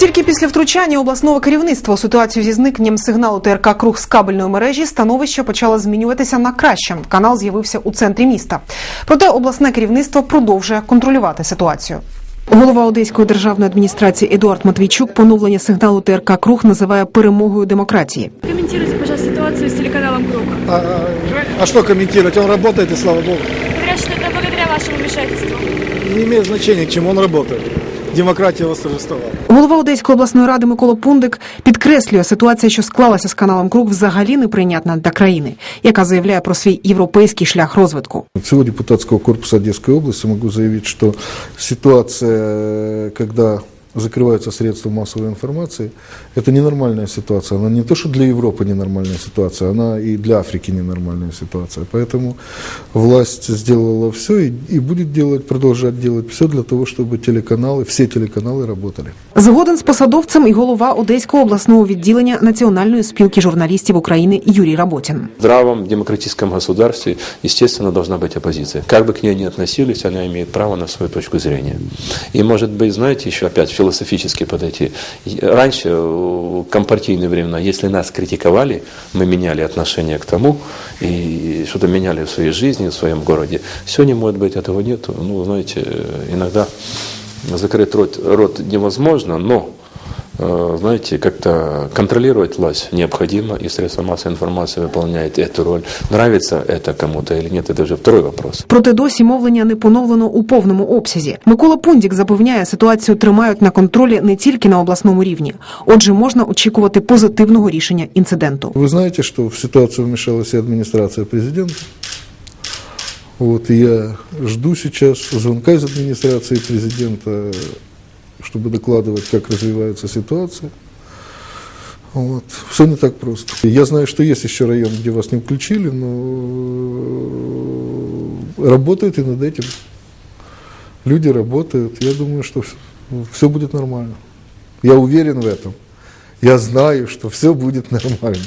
Тільки після втручання обласного керівництва у ситуацію зі зникненням сигналу ТРК Круг з кабельної мережі становище почало змінюватися на краще. Канал з'явився у центрі міста. Проте обласне керівництво продовжує контролювати ситуацію. Голова Одеської державної адміністрації Едуард Матвійчук поновлення сигналу ТРК Круг називає перемогою демократії. Комментируйте, пожалуйста, ситуацию с телеканалом «Круг». А, а- а что комментировать? Он работает, и слава богу. Говорят, что это благодаря вашему вмешательству. Не имеет значения, к чему он работает. восторжествувала. Голова Одеської обласної ради Микола Пундик підкреслює, ситуація, що склалася з каналом Круг, взагалі неприйнятна для країни, яка заявляє про свій європейський шлях розвитку. Цього депутатського корпусу корпуса області можу могу що ситуація, коли когда закрываются средства массовой информации, это ненормальная ситуация. Она не то, что для Европы ненормальная ситуация, она и для Африки ненормальная ситуация. Поэтому власть сделала все и, и будет делать, продолжать делать все для того, чтобы телеканалы, все телеканалы работали. Згоден з посадовцем і голова Одеського обласного відділення Національної спілки журналістів України Юрій Работін. В здравом демократическом государстве, естественно, должна быть оппозиция. Как бы к ней ни относились, она имеет право на свою точку зрения. И, может быть, знаете, еще опять философически подойти. И Раньше, в компартийные времена, если нас критиковали, мы меняли отношение к тому и что-то меняли в своей жизни, в своем городе. Сегодня, может быть, этого нет. Ну, знаете, иногда закрыть рот, рот невозможно, но э, знаете, как-то контролировать власть необходимо, и средства массовой информации выполняет эту роль. Нравится это кому-то или нет, это уже второй вопрос. Проте досі мовлення не поновлено у повному обсязі. Микола Пундік запевняє, ситуацію тримають на контролі не тільки на обласному рівні. Отже, можна очікувати позитивного рішення інциденту. Вы знаете, что в ситуацию вмешалась и администрация президента. Вот, я жду сейчас звонка из администрации президента, чтобы докладывать, как развивается ситуация. Вот. Все не так просто. Я знаю, что есть еще район, где вас не включили, но работают и над этим. Люди работают. Я думаю, что все будет нормально. Я уверен в этом. Я знаю, что все будет нормально.